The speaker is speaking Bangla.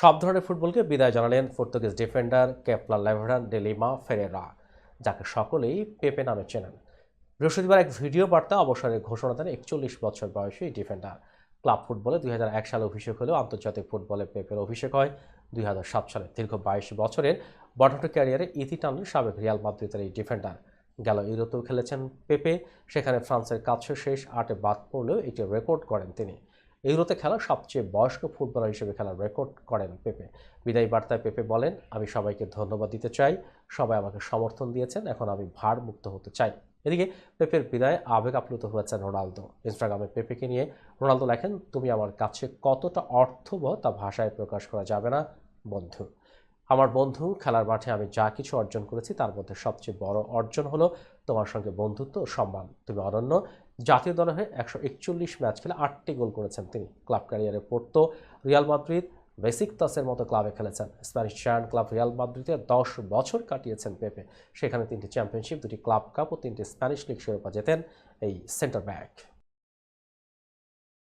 সব ধরনের ফুটবলকে বিদায় জানালেন পর্তুগিজ ডিফেন্ডার কেপলা লেভারান ডেলিমা ফেরেরা, যাকে সকলেই পেপে নামে চেনেন। বৃহস্পতিবার এক ভিডিও বার্তা অবসরের ঘোষণা দেন একচল্লিশ বছর বয়সী ডিফেন্ডার। ক্লাব ফুটবলে দুই হাজার এক সালে অভিষেক হলেও আন্তর্জাতিক ফুটবলে পেপের অভিষেক হয়। দুই হাজার সাত সালে দীর্ঘ বাইশ বছরের বটটো ক্যারিয়ারে ইতি টানলেন সাবেক রিয়াল মাদ্রিদের এই ডিফেন্ডার। গেল ইউরোতেও খেলেছেন পেপে, সেখানে ফ্রান্সের কাছে শেষ আটে বাদ পড়লেও এটি রেকর্ড করেন তিনি। ইউরোতে খেলা সবচেয়ে বয়স্ক ফুটবলার হিসেবে খেলার রেকর্ড করেন পেপে। বিদায়ী বার্তায় পেপে বলেন, আমি সবাইকে ধন্যবাদ দিতে চাই। সবাই আমাকে সমর্থন দিয়েছেন। এখন আমি ভার মুক্ত হতে চাই। এদিকে পেপের বিদায় আবেগ আপ্লুত হয়েছেন রোনালদো। ইনস্টাগ্রামে পেপেকে নিয়ে রোনালদো লেখেন, তুমি আমার কাছে কতটা অর্থবহ তা ভাষায় প্রকাশ করা যাবে না, বন্ধু। আমার বন্ধু, খেলার মাঠে আমি যা কিছু অর্জন করেছি তার মধ্যে সবচেয়ে বড় অর্জন হলো তোমার সঙ্গে বন্ধুত্ব সম্মান। তুমি অনন্য। জাতীয় দলে হয়ে একশো একচল্লিশ ম্যাচ খেলে আটটি গোল করেছেন তিনি। ক্লাব ক্যারিয়ারে পড়তো রিয়াল মাদ্রিদ। বেসিকতাসের মতো ক্লাবে খেলেছেন। স্প্যানিশ জায়ান্ট ক্লাব রিয়াল মাদ্রিদে দশ বছর কাটিয়েছেন পেপে। সেখানে তিনটি চ্যাম্পিয়নশিপ, দুটি ক্লাব কাপ ও তিনটি স্প্যানিশ লিগ শিরোপা জেতেন এই সেন্টার ব্যাক।